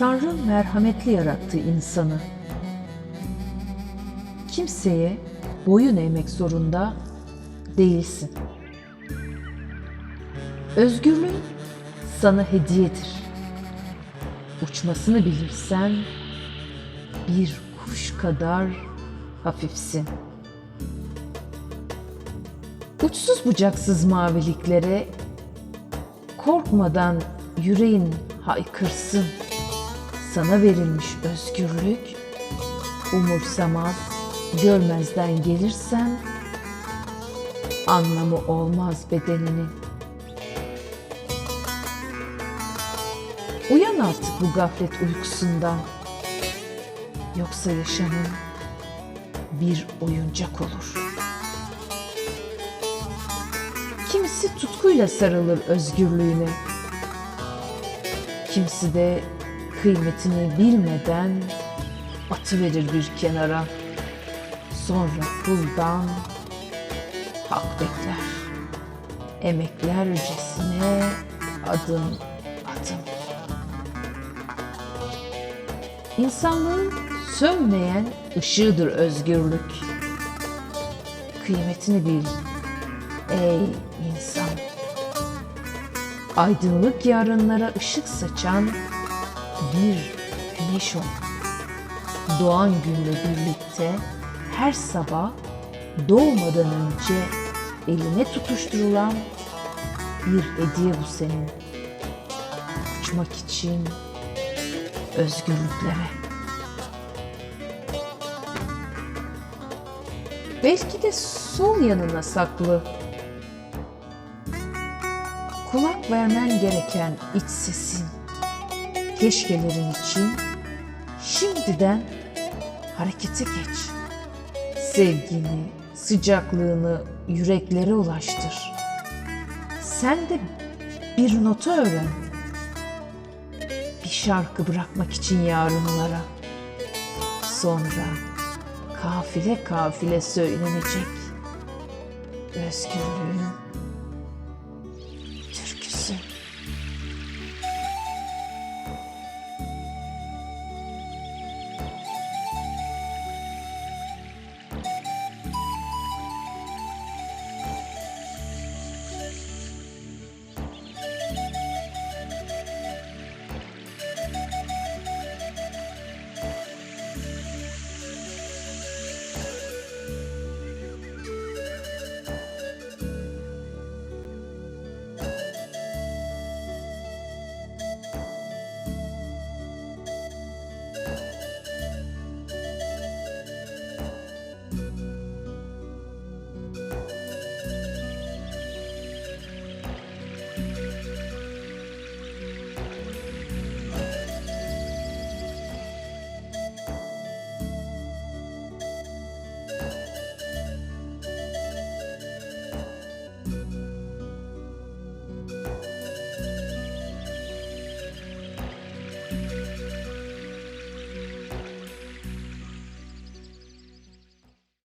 Tanrı merhametli yarattı insanı. Kimseye boyun eğmek zorunda değilsin. Özgürlüğün sana hediyedir. Uçmasını bilirsen bir kuş kadar hafifsin. Uçsuz bucaksız maviliklere korkmadan yüreğin haykırsın. Sana verilmiş özgürlük umursamaz, görmezden gelirsen anlamı olmaz bedeninin. Uyan artık bu gaflet uykusundan. Yoksa yaşamın bir oyuncak olur. Kimisi tutkuyla sarılır özgürlüğüne. Kimisi de kıymetini bilmeden atıverir bir kenara. Sonra kuldan hak bekler. Emeklercesine adım adım. İnsanlığın sönmeyen ışığıdır özgürlük. Kıymetini bil ey insan. Aydınlık yarınlara ışık saçan bir güneş ol. Doğan günle birlikte her sabah doğmadan önce eline tutuşturulan bir hediye bu senin. Uçmak için özgürlüklere. Belki de sol yanına saklı. Kulak vermen gereken iç sesin. Keşkelerin için şimdiden harekete geç. Sevgini, sıcaklığını yüreklere ulaştır. Sen de bir nota öğren bir şarkı bırakmak için yarınlara. Sonra kafile kafile söylenecek özgürlüğün.